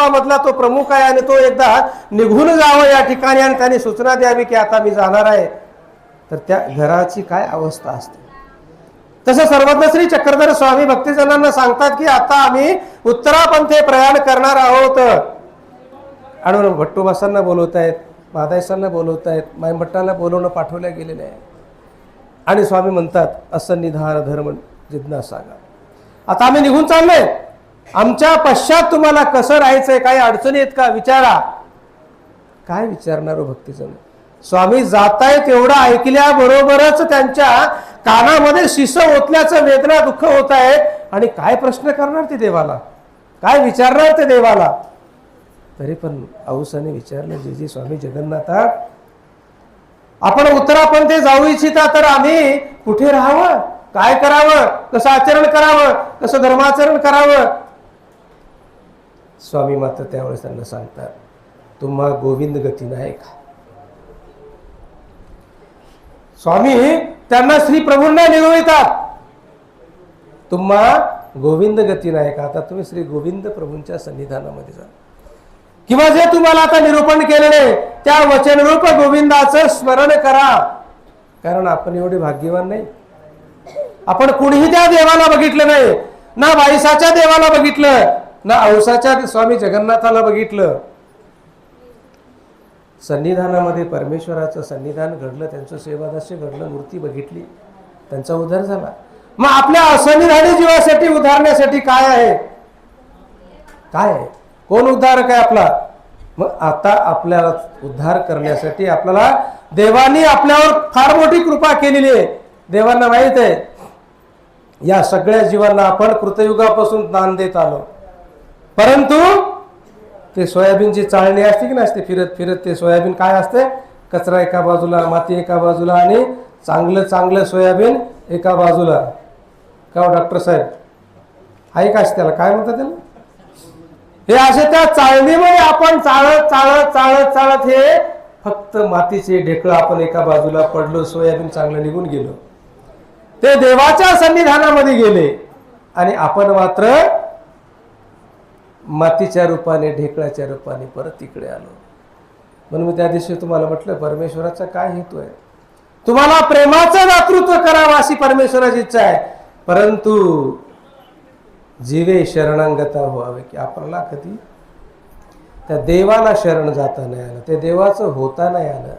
कुटुंबामधला तो प्रमुख आहे आणि तो एकदा निघून जावं या ठिकाणी आणि त्याने सूचना द्यावी की आता मी जाणार आहे. तर त्या घराची काय अवस्था असते? तसं सर्वज्ञ श्री चक्रधर स्वामी भक्तीजनांना सांगतात की आता आम्ही उत्तरापंथे प्रयाण करणार आहोत. आणि भट्टूबासांना बोलवत आहेत मादायसांना बोलवत आहेत मायभट्टाला बोलवणं पाठवल्या गेलेलं आहे आणि स्वामी म्हणतात असं निधार धर्म जिज्ञासागा आता आम्ही निघून चाललोय. आमच्या पश्चात तुम्हाला कसं राहायचंय काही अडचणी आहेत का? विचारा. काय विचारणार हो भक्तीजन? स्वामी जातायत एवढं ऐकल्याबरोबरच त्यांच्या कानामध्ये शिस ओतल्याचं वेदना दुःख होत आहे. आणि काय प्रश्न करणार ते देवाला? काय विचारणार ते देवाला? तरी पण औसाने विचारलं जे जे स्वामी जगन्नाथा आपण उत्तरापंथे जाऊ इच्छिता तर आम्ही कुठे राहावं? काय करावं? कसं आचरण करावं? कसं धर्माचरण करावं? स्वामी मात्र त्यावेळेस त्यांना सांगतात तुम्हा गोविंद गती नाही का? स्वामी त्यांना श्री प्रभूंना निगवितात तुम्हा गोविंद गती नाही का? आता तुम्ही श्री गोविंद प्रभूंच्या सन्निधानामध्ये जा. किंवा जे तुम्हाला आता निरूपण केलेले त्या वचनरूप गोविंदाचं स्मरण करा. कारण आपण एवढे भाग्यवान नाही. आपण कुणीही त्या देवाला बघितलं नाही. ना बाईसाच्या देवाला बघितलं ना औसाच्या स्वामी जगन्नाथाला बघितलं. सन्निधानामध्ये परमेश्वराचं सन्निधान घडलं त्यांचं सेवादास्य घडलं मूर्ती बघितली त्यांचा उद्धार झाला. मग आपल्या असन्निधानी जीवासाठी उद्धारण्यासाठी काय आहे? काय आहे? कोण उद्धारक आहे आपला? मग आता आपल्याला उद्धार करण्यासाठी आपल्याला देवानी आपल्यावर फार मोठी कृपा केलेली आहे. देवांना माहीत आहे या सगळ्या जीवांना आपण कृतयुगापासून दान देत आलो. परंतु ते सोयाबीनची चाळणी असते की नसते? फिरत फिरत ते सोयाबीन काय असते? कचरा एका बाजूला माती एका बाजूला आणि चांगलं चांगलं सोयाबीन एका बाजूला. का हो, डॉक्टर साहेब? आहे का त्याला? काय म्हणतात त्याला? हे असे त्या चाळणीमध्ये आपण चाळत चाळत चाळत चाळत हे फक्त मातीचे ढेकळं आपण एका बाजूला पडलो सोयाबीन चांगलं निघून गेलो. ते देवाच्या सन्निधानामध्ये गेले आणि आपण मात्र मातीच्या रूपाने ढेकळाच्या रूपाने परत तिकडे आलो. म्हणून मी त्या दिवशी तुम्हाला म्हटलं परमेश्वराचा काय हेतू आहे? तुम्हाला प्रेमाचं दातृत्व करावं अशी परमेश्वराची इच्छा आहे. परंतु जीवे शरणांगता व्हावे की आपल्याला कधी त्या देवाला शरण जाता नाही आलं ते देवाचं होता नाही आलं.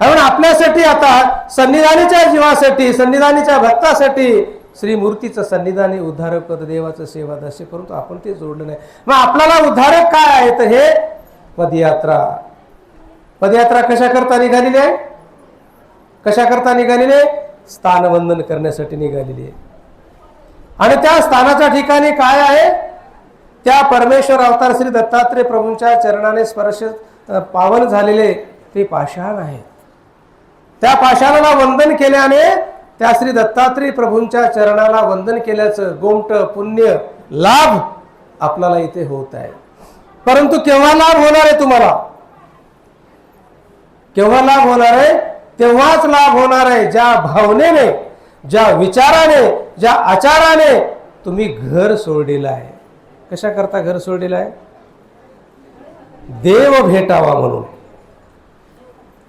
कारण आपल्यासाठी आता संनिधानीच्या जीवासाठी संनिधानीच्या भक्तासाठी श्री मूर्तीचं सन्निधानी उद्धारक पद देवाचं सेवा दशे परंतु आपण ते जोडलं नाही. मग आपल्याला उद्धारक काय आहे? तर हे पदयात्रा. पदयात्रा कशा करता निघालेली आहे? कशा करता निघालेली आहे? स्थानवंदन करण्यासाठी निघालेली आहे. आणि त्या स्थानाच्या ठिकाणी काय आहे? त्या परमेश्वर अवतार श्री दत्तात्रय प्रभूंच्या चरणाने स्पर्श पावन झालेले ते पाषाण आहे त्या पाषाणाला वंदन केल्याने त्या श्री दत्तात्रय प्रभूंच्या चरणाला वंदन केल्याचं गोमट पुण्य लाभ आपल्याला इथे होत आहे. परंतु केव्हा लाभ होणार आहे तुम्हाला? केव्हा लाभ होणार आहे? तेव्हाच लाभ होणार आहे. ज्या भावनेने ज्या विचाराने ज्या आचाराने तुम्ही घर सोडलेलं आहे. कशा करता घर सोडलेलं आहे? देव भेटावा म्हणून.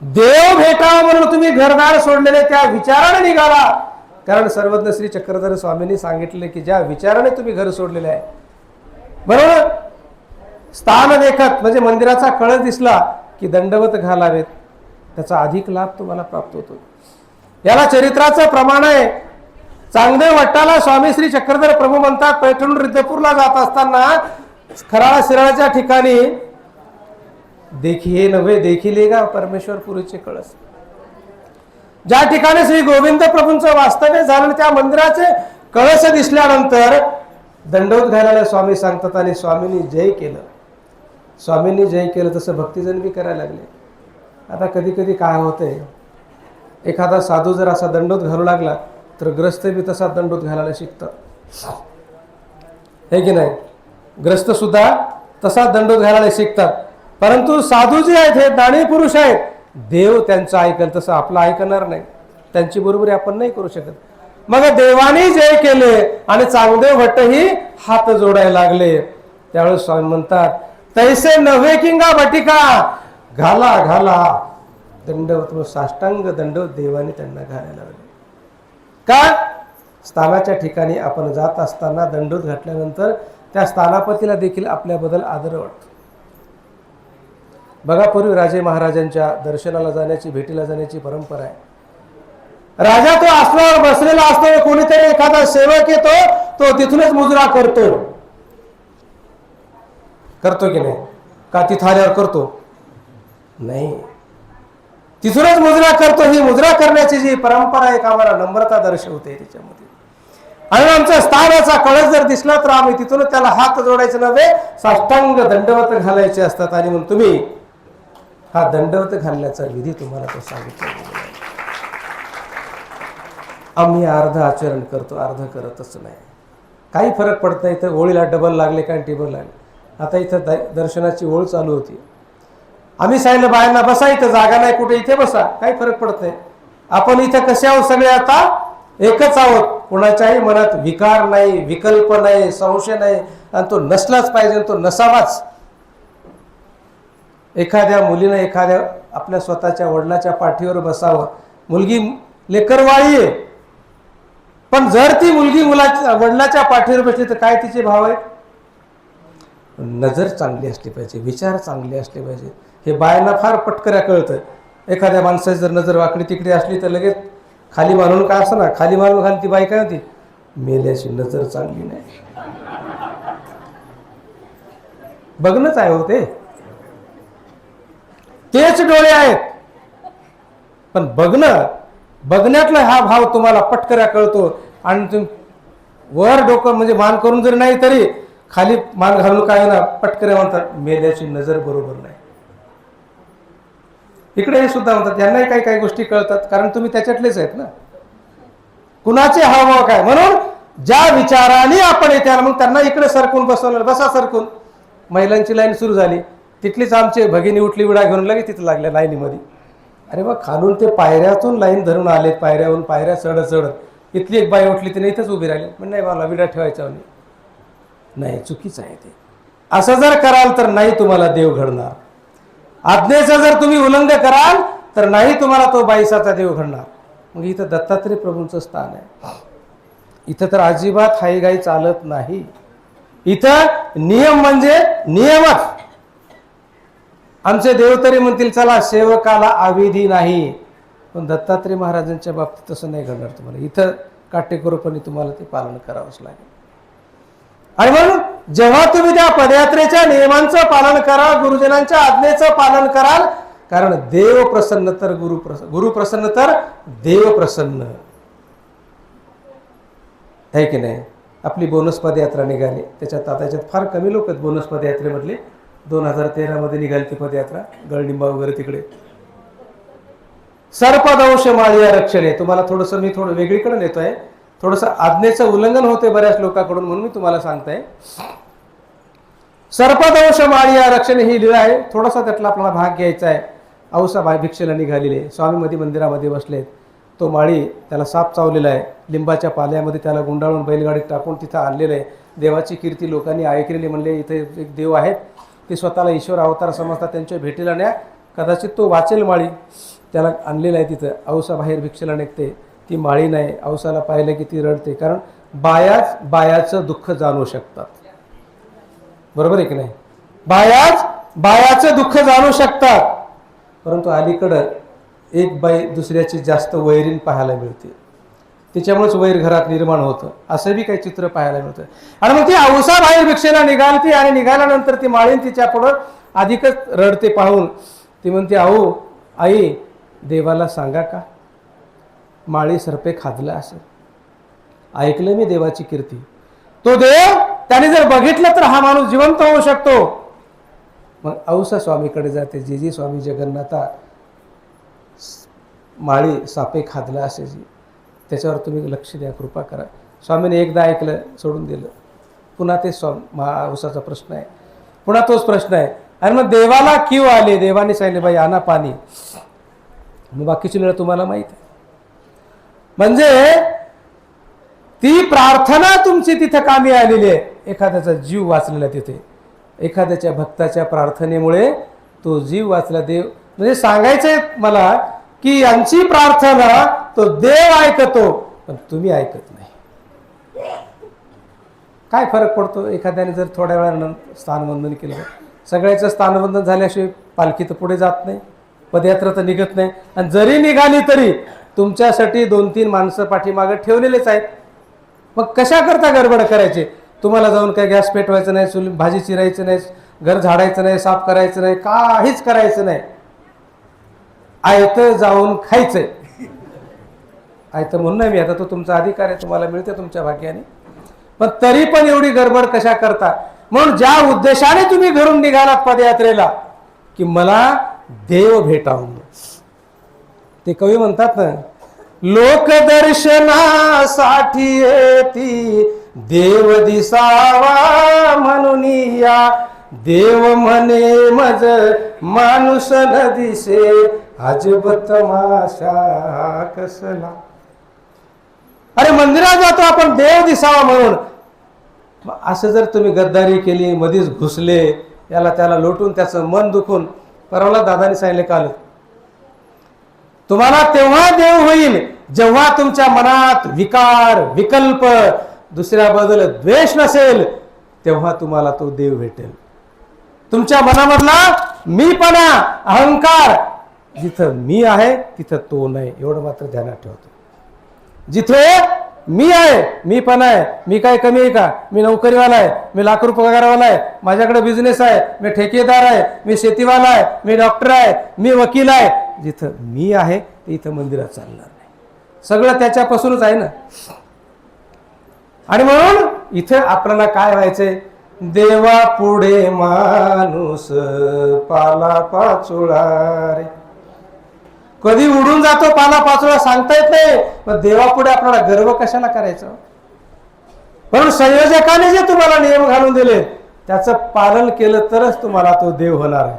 देव भेटावा म्हणून तुम्ही घरदार सोडलेले त्या विचाराने निघाला. कारण सर्वज्ञ श्री चक्रधर स्वामींनी सांगितले की ज्या विचाराने तुम्ही घर सोडलेले आहे. बरोबर? स्थान देखत म्हणजे मंदिराचा कळस दिसला की दंडवत घालावेत. त्याचा अधिक लाभ तुम्हाला प्राप्त होतो. याला चरित्राचं प्रमाण आहे. चांगदेव वट्टाला स्वामी श्री चक्रधर प्रभू म्हणतात पैठण रिद्धपूरला जात असताना खराळा शिराळाच्या ठिकाणी देखिये नव्हे देखिलेगा परमेश्वर पुरीचे कळस. ज्या ठिकाणी श्री गोविंद प्रभूंचं वास्तव्य झालं त्या मंदिराचे कळस दिसल्यानंतर दंडवत घालायला स्वामी सांगतात आणि स्वामींनी जय केलं. स्वामींनी जय केलं तसं भक्तिजन बी करायला लागले. आता कधी कधी काय होतंय एखादा साधू जर असा दंडोत घालू लागला तर ग्रस्त बी तसा दंडोत घालायला शिकतात. हे की नाही? ग्रस्त सुद्धा तसा दंडोत घालायला शिकतात. परंतु साधू जे आहेत हे दाणी पुरुष आहेत. देव त्यांचं ऐकल तसं आपलं ऐकणार नाही. त्यांची बरोबरी आपण नाही करू शकत. मग देवाने जे केले आणि चांगदेव भट्टही हात जोडायला लागले. त्यावेळेस स्वामी म्हणतात तैसे नव्हे किंगा भटिका. घाला घाला. दंडवत साष्टांग दंडवत देवाने त्यांना घालायला लागले. का? स्थानाच्या ठिकाणी आपण जात असताना दंडोत घातल्यानंतर त्या स्थानापतीला देखील आपल्याबद्दल आदर वाटतो. बघा पूर्वी राजे महाराजांच्या दर्शनाला जाण्याची भेटीला जाण्याची परंपरा आहे. राजा तो आसनावर बसलेला असतो कोणीतरी एखादा सेवक येतो तो तिथूनच मुजरा करतो. करतो की नाही? का तिथं आल्यावर करतो? नाही. तिथूनच मुजरा करतो. ही मुजरा करण्याची जी परंपरा आहे का आम्हाला नम्रता दर्शवते त्याच्यामध्ये. आणि आमच्या स्थानाचा कळस जर दिसला तर आम्ही तिथूनच त्याला हात जोडायचे नव्हे साष्टांग दंडवत घालायचे असतात. आणि म्हणून तुम्ही हा दंडवत घालण्याचा विधी तुम्हाला तो सांगितला गेलेला आहे. आम्ही अर्ध आचरण करतो अर्ध करतच नाही. काही फरक पडत नाही इथं ओळीला डबल लागले काय टेबल लागले? आता इथं द- दर्शनाची ओळ चालू होती. आम्ही सांगितलं बायांना बसा इथं जागा नाही कुठे इथे बसा. काही फरक पडत नाही. आपण इथं कसे आहोत सगळे आता? एकच आहोत. कोणाच्याही मनात विकार नाही विकल्प नाही संशय नाही. आणि तो नसलाच पाहिजे आणि तो नसावाच. एखाद्या मुलीनं एखाद्या आपल्या स्वतःच्या वडिलाच्या पाठीवर बसावं. मुलगी लेकरवाळी आहे. पण जर ती मुलगी मुलाच्या वडिलाच्या पाठीवर बसली तर काय तिचे भाव आहेत? नजर चांगली असली पाहिजे विचार चांगले असले पाहिजे. हे बायांना फार पटकऱ्या कळतं एखाद्या माणसाची जर नजर वाकडी तिकडे असली तर लगेच खाली मानून काय असं ना खाली मारून खाली ती बाई काय होती? मेल्याची नजर चांगली नाही. बघणंच आहे हो ते. तेच डोळे आहेत. पण बघणं बघण्यातला हा भाव तुम्हाला पटकऱ्या कळतो. आणि तुम वर डोकं म्हणजे मान करून जरी नाही तरी खाली मान घालून काय ना पटकऱ्या म्हणतात मेल्याची नजर बरोबर नाही. इकडे हे सुद्धा म्हणतात यांनाही काही काही गोष्टी कळतात कारण तुम्ही त्याच्यातलेच आहेत ना. कुणाचे हावभाव काय? म्हणून ज्या विचाराने आपण येते मग त्यांना इकडे सरकून बसवलं बसा सरकून. महिलांची लाईन सुरू झाली. तिथलीच आमचे भगिनी उठली विडा घेऊन लगेच तिथं लागल्या लाईनीमध्ये. अरे बा खालून ते पायऱ्यातून लाईन धरून आलेत पायऱ्याहून पायऱ्या चढत चढत. इथली एक बाई उठली तिने इथंच उभी राहिली. पण नाही मला विडा ठेवायचा म्हणे. नाही चुकीचं आहे ते. असं जर कराल तर नाही तुम्हाला देव घडणार. आज्ञेचं जर तुम्ही उल्लंघन कराल तर नाही तुम्हाला तो बाईसाचा देव घडणार. मग इथं दत्तात्रय प्रभूंचं स्थान आहे. इथं तर अजिबात हाईगाई चालत नाही. इथं नियम म्हणजे नियमच. आमचे देव तरी म्हणतील चला सेवकाला आविधी नाही. पण दत्तात्रय महाराजांच्या बाबतीत तसं नाही घडणार तुम्हाला. इथं काटेकोरपणे तुम्हाला ते पालन करावंच लागेल. आणि म्हणून जेव्हा तुम्ही त्या पदयात्रेच्या नियमांचं पालन कराल गुरुजनांच्या आज्ञेचं पालन कराल कारण देव प्रसन्न तर गुरु प्रसन्न गुरु प्रसन्न तर देव प्रसन्न. आहे की नाही? आपली बोनस पदयात्रा निघाली. त्याच्यात आता त्याच्यात फार कमी लोक आहेत बोनस पदयात्रेमधले. दोन हजार तेरामध्ये निघाली ती पदयात्रा. गळडिंबा वगैरे तिकडे. सर्पदंश आरक्षण रक्षणे तुम्हाला थोडंसं मी थोडं वेगळीकडे नेतोय. थोडंसं आज्ञेचं उल्लंघन होते बऱ्याच लोकांकडून म्हणून मी तुम्हाला सांगताय. सर्पदंश माळी रक्षणे ही लीळा आहे. थोडासा त्यातला आपल्याला भाग घ्यायचा आहे. औसा भाई भिक्षेला निघालेले. स्वामीमध्ये मंदिरामध्ये बसलेत. तो माळी त्याला साप चावलेला आहे. लिंबाच्या पाल्यामध्ये त्याला गुंडाळून बैलगाडीत टाकून तिथं आणलेलं आहे. देवाची कीर्ती लोकांनी ऐकलेली म्हणले इथे एक देव आहेत. ते स्वतःला ईश्वर अवतार समजतात त्यांच्या भेटीला न्या. कदाचित तो वाचेल माळी. त्याला आणलेलं आहे तिथं. औसा बाहेर भिक्षेला निघते. ती माळी नाही. औसाला पाहिलं की ती रडते. कारण बायाच बायाचं दुःख जाणू शकतात. बरोबर आहे की नाही? बायाच बायाचं दुःख जाणू शकतात. परंतु अलीकडं एक बाई दुसऱ्याची जास्त वैरीण पाहायला मिळते. त्याच्यामुळेच वैर घरात निर्माण होतं. असं बी काही चित्र पाहायला मिळतं. आणि मग ती औसा बाहेर भिक्षेला निघालते आणि निघाल्यानंतर ती माळीन तिच्या पुढं अधिकच रडते पाहून. ती म्हणते आहो आई देवाला सांगा का? माळी सर्पे खादलं असेल. ऐकलं मी देवाची कीर्ती. तो देव त्याने जर बघितलं तर हा माणूस जिवंत होऊ शकतो. मग औसा स्वामीकडे जाते. जी स्वामी जगन्नाथा माळी सापे खादला असे जी त्याच्यावर तुम्ही लक्ष द्या कृपा करा. स्वामीने एकदा ऐकलं सोडून दिलं. पुन्हा ते स्वा महावसाचा प्रश्न आहे. पुन्हा तोच प्रश्न आहे. आणि मग देवाला क्यू आले? देवाने सांगितले बाई आणा पाणी. मग बाकीची वेळ तुम्हाला माहीत आहे. म्हणजे ती प्रार्थना तुमची तिथं कामी आलेली आहे. एखाद्याचा जीव वाचलेला तिथे. एखाद्याच्या भक्ताच्या प्रार्थनेमुळे तो जीव वाचला. देव म्हणजे सांगायचंय मला की यांची प्रार्थना तो देव ऐकतो पण तुम्ही ऐकत नाही. काय फरक पडतो? एखाद्याने जर थोड्या वेळानं स्थानवंदन केलं सगळ्याचं स्थानवंदन झाल्याशिवाय पालखी तर पुढे जात नाही पदयात्रा तर निघत नाही. आणि जरी निघाली तरी तुमच्यासाठी दोन तीन माणसं पाठीमागं ठेवलेलेच आहेत. मग कशा करता गडबड करायची? तुम्हाला जाऊन काय गॅस पेटवायचं नाही चुली भाजी चिरायचं नाही घर झाडायचं नाही साफ करायचं नाही काहीच करायचं नाही. आयतं जाऊन खायचंय. आयतं म्हणून नाही मी आता तो तुमचा अधिकार आहे तुम्हाला मिळते तुमच्या भाग्याने. पण तरी पण एवढी गडबड कशा करता? म्हणून ज्या उद्देशाने तुम्ही घरून निघालात पदयात्रेला की मला देव भेटावं. ते कवी म्हणतात ना लोकदर्शनासाठी येती देव दिसावा म्हणून या. देव म्हणे मज माणूस न दिसे अजब तमाशा कसला अरे मंदिरात जातो आपण देव दिसावा म्हणून. असं जर तुम्ही गद्दारी केली मधीच घुसले याला त्याला लोटून त्याचं मन दुखून परवाला दादाने सांगितले काल तुम्हाला तेव्हा देव होईल जेव्हा तुमच्या मनात विकार विकल्प दुसऱ्याबद्दल द्वेष नसेल तेव्हा तुम्हाला तो देव भेटेल. तुमच्या मनामधला मीपणा अहंकार जिथं मी आहे तिथं तो नाही. एवढं मात्र ध्यानात ठेवतो. जिथे मी आहे मी पण आहे. मी काय कमी आहे का? मी नोकरीवाला आहे. मी लाख रुपये पगारवाला आहे. माझ्याकडे बिझनेस आहे. मी ठेकेदार आहे. मी शेतीवाला आहे. मी डॉक्टर आहे. मी वकील आहे. जिथं मी आहे ते इथं मंदिरात चालणार नाही. सगळं त्याच्यापासूनच आहे ना. आणि म्हणून इथे आपल्याला काय व्हायचंय? देवा पुढे माणूस पाला पाचोळा रे. कधी उडून जातो पाना पाचोळा सांगता येत नाही. पण देवापुढे आपल्याला गर्व कशाला करायचं? म्हणून संयोजकाने जे तुम्हाला नियम घालून दिले त्याचं पालन केलं तरच तुम्हाला तो देव होणार आहे.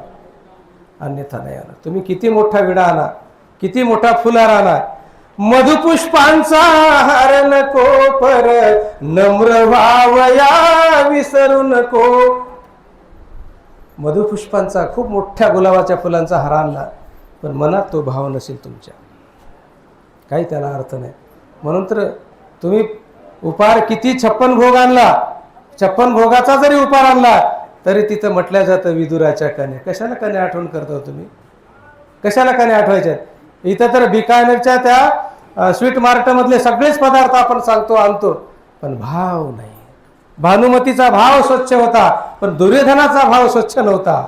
अन्यथा नाही आला तुम्ही किती मोठा विडा आणा किती मोठा फुलार आणा. मधुपुष्पांचा हार नको पर नम्र व्हावया विसरू नको. मधुपुष्पांचा खूप मोठ्या गुलाबाच्या फुलांचा हार आणला. पण मनात तो भाव नसेल तुमच्या. काही त्याला अर्थ नाही. म्हणून तर तुम्ही उपार किती छप्पन भोग आणला. छप्पन भोगाचा जरी उपार आणला तरी तिथं म्हटल्या जातं विदुराच्या कने कशाला कने आठवण करता हो तुम्ही? कशाला कने आठवायच्या? इथं तर बिकानेरच्या त्या स्वीट मार्टमधले सगळेच पदार्थ आपण सांगतो आणतो. पण भाव नाही. भानुमतीचा भाव स्वच्छ होता पण दुर्योधनाचा भाव स्वच्छ नव्हता.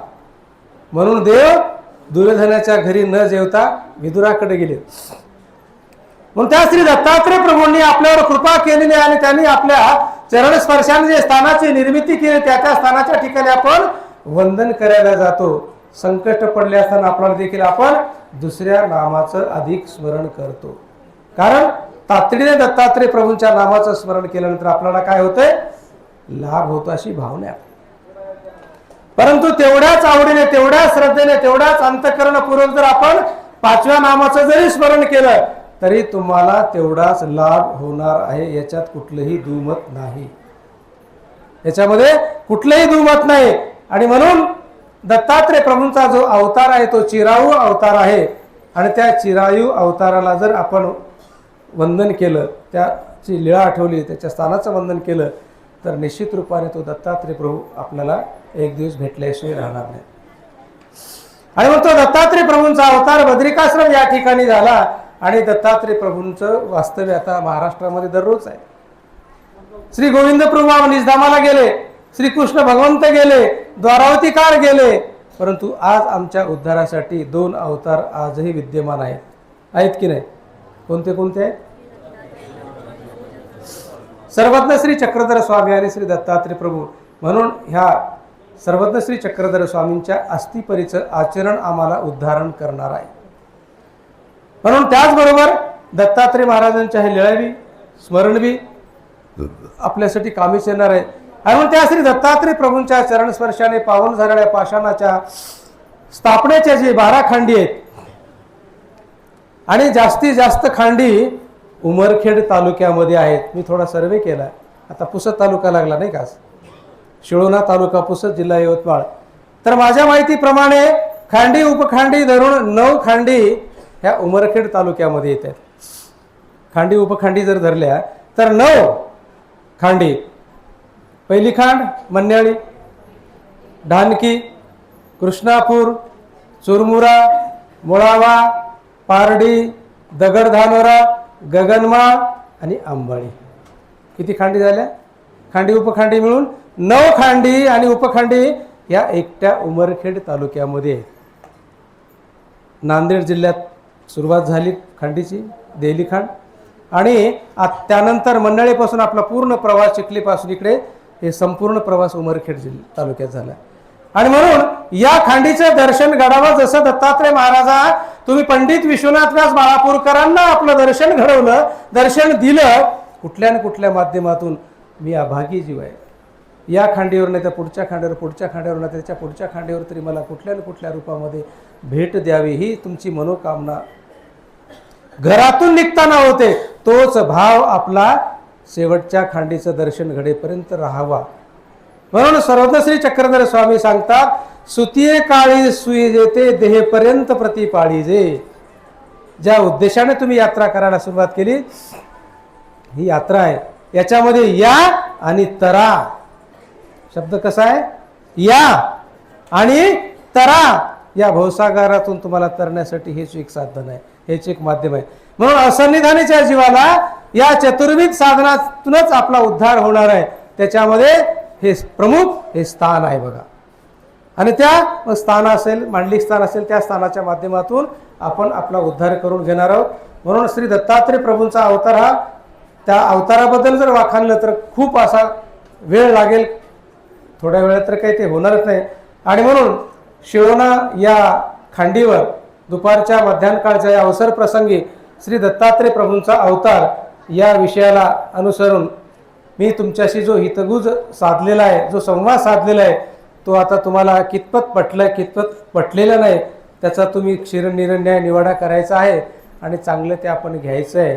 म्हणून देव दुर्योधनाच्या घरी न जेवता विदुराकडे गेले. म्हणून त्या श्री दत्तात्रय प्रभूंनी आपल्यावर कृपा केलेली आणि त्यांनी आपल्या चरण स्पर्शाने जे स्थानाची निर्मिती केली त्या त्या स्थानाच्या ठिकाणी आपण वंदन करायला जातो. संकट पडले असताना आपल्याला देखील आपण दुसऱ्या नामाचं अधिक स्मरण करतो. कारण तातडीने दत्तात्रय प्रभूंच्या नामाचं स्मरण केल्यानंतर आपल्याला काय होतंय? लाभ होतो अशी भावना परंतु तेवढ्याच आवडीने तेवढ्याच श्रद्धेने तेवढ्याच अंतकरणपूर्वक जर आपण पाचव्या नामाचं जरी स्मरण केलं तरी तुम्हाला तेवढाच लाभ होणार आहे. याच्यात कुठलंही दुमत नाही. याच्यामध्ये कुठलंही दुमत नाही. आणि म्हणून दत्तात्रय प्रभूंचा जो अवतार आहे तो चिरायू अवतार आहे. आणि त्या चिरायू अवताराला जर आपण वंदन केलं त्याची लीळा आठवली त्याच्या स्थानाचं वंदन केलं तर निश्चित रूपाने तो दत्तात्रय प्रभू आपल्याला एक दिवस भेटल्याशिवाय राहणार नाही. आणि मग तो दत्तात्रय प्रभूंचा अवतार बद्रिकाश्रम या ठिकाणी झाला आणि दत्तात्रय प्रभूंचं वास्तव्य आता महाराष्ट्रामध्ये दररोज आहे. श्री गोविंद प्रभू निजधामाला गेले श्री कृष्ण भगवंत गेले द्वारावतीकार गेले परंतु आज आमच्या उद्धारासाठी दोन अवतार आजही विद्यमान आहेत. आहेत की नाही? कोणते कोणते? आहेत सर्वज्ञ श्री चक्रधर स्वामी आणि श्री दत्तात्रय प्रभू म्हणून ह्या सर्वज्ञ श्री चक्रधर स्वामींच्या अस्थिपरीचं आचरण आम्हाला उद्धारण करणार आहे. म्हणून त्याचबरोबर दत्तात्रय महाराजांच्या हे लिळावी स्मरणवी आपल्यासाठी कामीच येणार आहे. आणि म्हणून त्या श्री दत्तात्रय प्रभूंच्या चरणस्पर्शाने पावन झालेल्या पाषाणाच्या स्थापनेच्या जे बारा खांडी आहेत आणि जास्तीत जास्त खांडी उमरखेड तालुक्यामध्ये आहेत. मी थोडा सर्वे केला. आता पुसद तालुका लागला नाही का शिळोणा तालुका पुसद जिल्हा यवतमाळ. तर माझ्या माहितीप्रमाणे खांडी उपखांडी धरून नऊ खांडी ह्या उमरखेड तालुक्यामध्ये येत आहेत. खांडी उपखांडी जर धरल्या तर नऊ खांडी. पहिली खांड मन्याळी ढानकी कृष्णापूर चुरमुरा मुळावा पारडी दगडधानोरा गगनमाळ आणि आंबाळी किती खांडी झाल्या? खांडी उपखांडी मिळून नऊ खांडी आणि उपखांडी या एकट्या उमरखेड तालुक्यामध्ये. नांदेड जिल्ह्यात सुरुवात झाली खांडीची देहली खांड. आणि आ- त्यानंतर मंडळीपासून आपला पूर्ण प्रवास चिखलीपासून इकडे हे संपूर्ण प्रवास उमरखेड जिल्हा तालुक्यात झाला. आणि म्हणून या खांडीचं दर्शन घडावं जसं दत्तात्रय महाराजा तुम्ही पंडित विश्वनाथ व्यास बाळापूरकरांना आपलं दर्शन घडवलं दर्शन दिलं कुठल्या ना कुठल्या माध्यमातून मी अभागी जीव आहे. या खांडीवर नाही तर पुढच्या खांडीवर पुढच्या खांडीवर नाही त्याच्या पुढच्या खांडीवर तरी मला कुठल्या ना कुठल्या रूपामध्ये भेट द्यावी ही तुमची मनोकामना. घरातून निघताना होते तोच भाव आपला शेवटच्या खांडीचं दर्शन घडेपर्यंत राहावा. म्हणून सर्वज्ञश्री चक्रधर स्वामी सांगतात सुतीये काळी सुई देते देहेपर्यंत प्रतिपाळी जे. ज्या उद्देशाने तुम्ही यात्रा करायला सुरुवात केली ही यात्रा आहे. याच्यामध्ये या आणि तरा. शब्द कसा आहे? या आणि तरा. या भवसागरातून तुम्हाला तरण्यासाठी हेच एक साधन आहे हेच एक माध्यम आहे. म्हणून असन्निधानाच्या जीवाला या चतुर्विध साधनातूनच आपला उद्धार होणार आहे. त्याच्यामध्ये हे प्रमुख हे स्थान आहे बघा. आणि त्या स्थान असेल मांडलिक स्थान असेल त्या स्थानाच्या माध्यमातून आपण आपला उद्धार करून घेणार आहोत. म्हणून श्री दत्तात्रय प्रभूंचा अवतार हा त्या अवताराबद्दल जर वाखाणलं तर खूप असा वेळ लागेल. थोड्या वेळात तर काही ते होणारच नाही. आणि म्हणून शिवणा या खांडीवर दुपारच्या मध्यानकाळच्या या अवसर प्रसंगी श्री दत्तात्रय प्रभूंचा अवतार या विषयाला अनुसरून मी तुमच्याशी जो हितगुज साधलेला आहे जो संवाद साधलेला आहे तो आता तुम्हाला कितपत पटला कितपत पटलेला नाही त्याचा तुम्ही क्षीरनिर्णय निवाडा करायचा आहे आणि चांगलं ते आपण घ्यायचं आहे.